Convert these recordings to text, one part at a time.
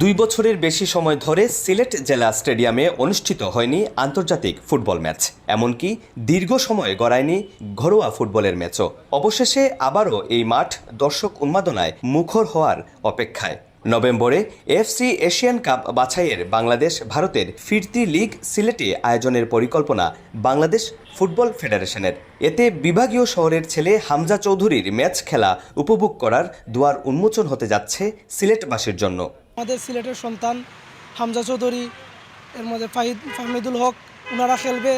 দুই বছরের বেশি সময় ধরে সিলেট জেলা স্টেডিয়ামে অনুষ্ঠিত হয়নি আন্তর্জাতিক ফুটবল ম্যাচ। এমনকি দীর্ঘ সময় গড়ায়নি ঘরোয়া ফুটবলের ম্যাচও। অবশেষে আবারও এই মাঠ দর্শক উন্মাদনায় মুখর হওয়ার অপেক্ষায়। নভেম্বরে এফসি এশিয়ান কাপ বাছাইয়ের বাংলাদেশ ভারতের ফিরতি লিগ সিলেটে আয়োজনের পরিকল্পনা বাংলাদেশ ফুটবল ফেডারেশনের। এতে বিভাগীয় শহরের ছেলে হামজা চৌধুরীর ম্যাচ খেলা উপভোগ করার দুয়ার উন্মোচন হতে যাচ্ছে সিলেটবাসীর জন্য। আমাদের সিলেটের সন্তান হামজা চৌধুরী এর মধ্যে ফাহিদ ফাহমিদুল হক ওনারা খেলবে।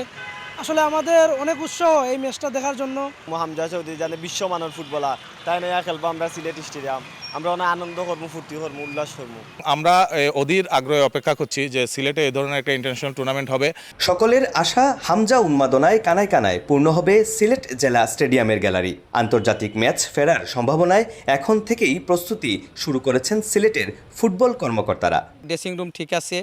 আসলে আমাদের অনেক উৎসাহ এই ম্যাচটা দেখার জন্য। হামজা চৌধুরী জানে বিশ্বমানের ফুটবলার তাই না? খেলব আমরা সিলেট স্টেডিয়াম। আমরা অনেক আনন্দ করব ফুর্তি করব উল্লাস করব। আমরা অধীর আগ্রহে অপেক্ষা করছি যে সিলেটে এই ধরনের একটা ইন্টারন্যাশনাল টুর্নামেন্ট হবে। সকলের আশা হামজা উন্মাদনায় কানায় কানায় পূর্ণ হবে সিলেট জেলা স্টেডিয়ামের গ্যালারি। আন্তর্জাতিক ম্যাচ ফেরার সম্ভাবনায় এখন থেকেই প্রস্তুতি শুরু করেছেন সিলেটের ফুটবল কর্মকর্তারা। ড্রেসিং রুম ঠিক আছে।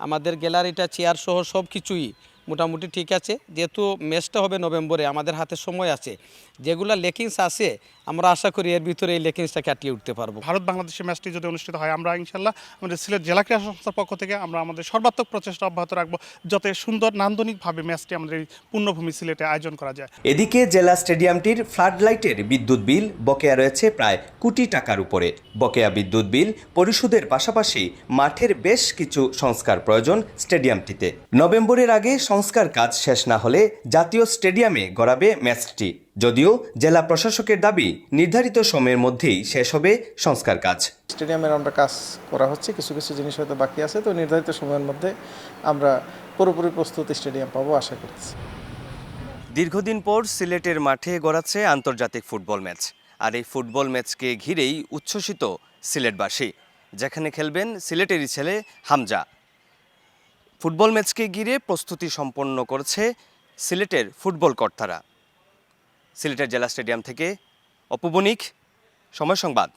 আমাদের গ্যালারিটা চেয়ার সহ সব কিছুই মোটামুটি ঠিক আছে। যেহেতু ম্যাচটা হবে নভেম্বরে আমাদের হাতে সময় আছে। যেগুলো লেকিংস আছে আমরা আশা করি এর ভিতরে এই লেকিংসটা কাটিয়ে উঠতে পারব। ভারত বাংলাদেশের ম্যাচটি যদি অনুষ্ঠিত হয় আমরা ইনশাল্লাহ আমাদের সিলেট জেলা ক্রীড়া সংস্থার পক্ষ থেকে আমরা আমাদের সর্বাত্মক প্রচেষ্টা অব্যাহত রাখব যাতে সুন্দর নান্দনিকভাবে ম্যাচটি আমাদের এই পূর্ণভূমি সিলেটে আয়োজন করা যায়। এদিকে জেলা স্টেডিয়ামটির ফ্লাডলাইটের বিদ্যুৎ বিল বকেয়া রয়েছে প্রায় কোটি টাকার উপরে। বকেয়া বিদ্যুৎ বিল পরিশোধের পাশাপাশি মাঠের বেশ কিছু সংস্কার প্রয়োজন স্টেডিয়ামটিতে। নভেম্বরের আগে সংস্কার কাজ শেষ না হলে জাতীয় স্টেডিয়ামে গড়াবে ম্যাচটি। যদিও জেলা প্রশাসকের দাবি নির্ধারিত সময়ের মধ্যেই শেষ হবে সংস্কার কাজ। স্টেডিয়ামের আমরা কাজ করা হচ্ছে কিছু কিছু জিনিস হয়তো বাকি আছে তো নির্ধারিত সময়ের মধ্যে আমরা পুরোপুরি প্রস্তুত স্টেডিয়াম পাবো আশা করছি। দীর্ঘদিন পর সিলেটের মাঠে গড়াচ্ছে আন্তর্জাতিক ফুটবল ম্যাচ। আর এই ফুটবল ম্যাচকে ঘিরেই উচ্ছ্বসিত সিলেটবাসী। যেখানে খেলবেন সিলেটেরই ছেলে হামজা। ফুটবল ম্যাচকে ঘিরে প্রস্তুতি সম্পন্ন করছে সিলেটের ফুটবল কর্তারা। সিলেটের জেলা স্টেডিয়াম থেকে অপুবণিক সময় সংবাদ।